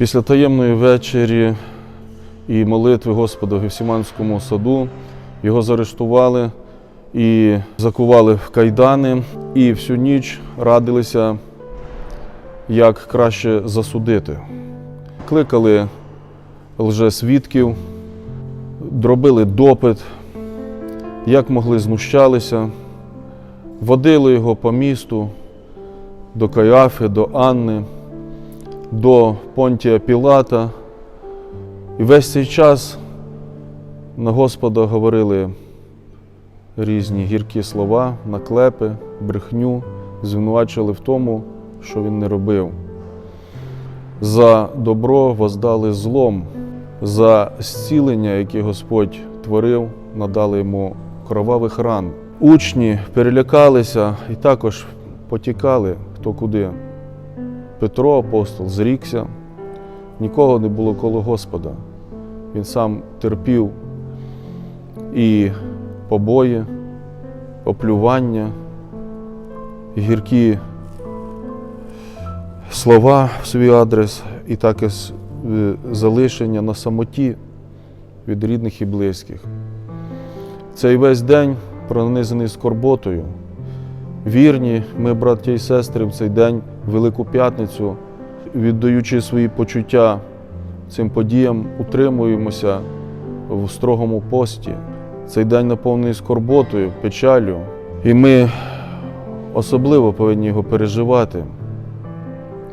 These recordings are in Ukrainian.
Після таємної вечері і молитви Господа в Гефсіманському саду його заарештували і закували в кайдани, і всю ніч радилися, як краще засудити. Кликали лжесвідків, дробили допит, як могли знущалися, водили його по місту до Каяфи, до Анни, до Понтія Пілата. І весь цей час на Господа говорили різні гіркі слова, наклепи, брехню, звинувачували в тому, що він не робив. За добро воздали злом, за зцілення, яке Господь творив, надали йому кровавих ран. Учні перелякалися і також потікали хто куди. Петро, апостол, зрікся, нікого не було коло Господа. Він сам терпів і побої, оплювання, і гіркі слова в свій адрес, і також е, залишення на самоті від рідних і близьких. Цей весь день пронизаний скорботою. Вірні, ми, браття і сестри, в цей день, Велику П'ятницю, віддаючи свої почуття цим подіям, утримуємося в строгому пості. Цей день наповнений скорботою, печалю. І ми особливо повинні його переживати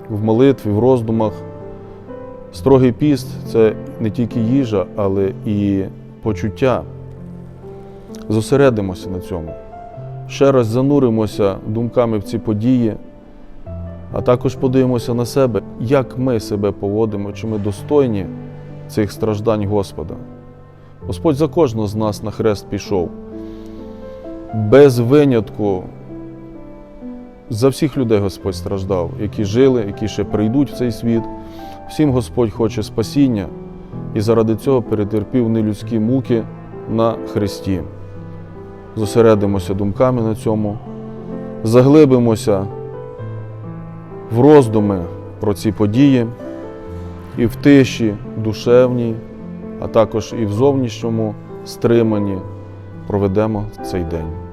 в молитві, в роздумах. Строгий піст це не тільки їжа, але і почуття. Зосередимося на цьому. Ще раз зануримося думками в ці події, а також подивимося на себе, як ми себе поводимо, чи ми достойні цих страждань Господа. Господь за кожного з нас на хрест пішов. Без винятку за всіх людей Господь страждав, які жили, які ще прийдуть в цей світ. Всім Господь хоче спасіння і заради цього перетерпів нелюдські муки на хресті. Зосередимося думками на цьому, заглибимося в роздуми про ці події і в тиші душевній, а також і в зовнішньому стриманні проведемо цей день.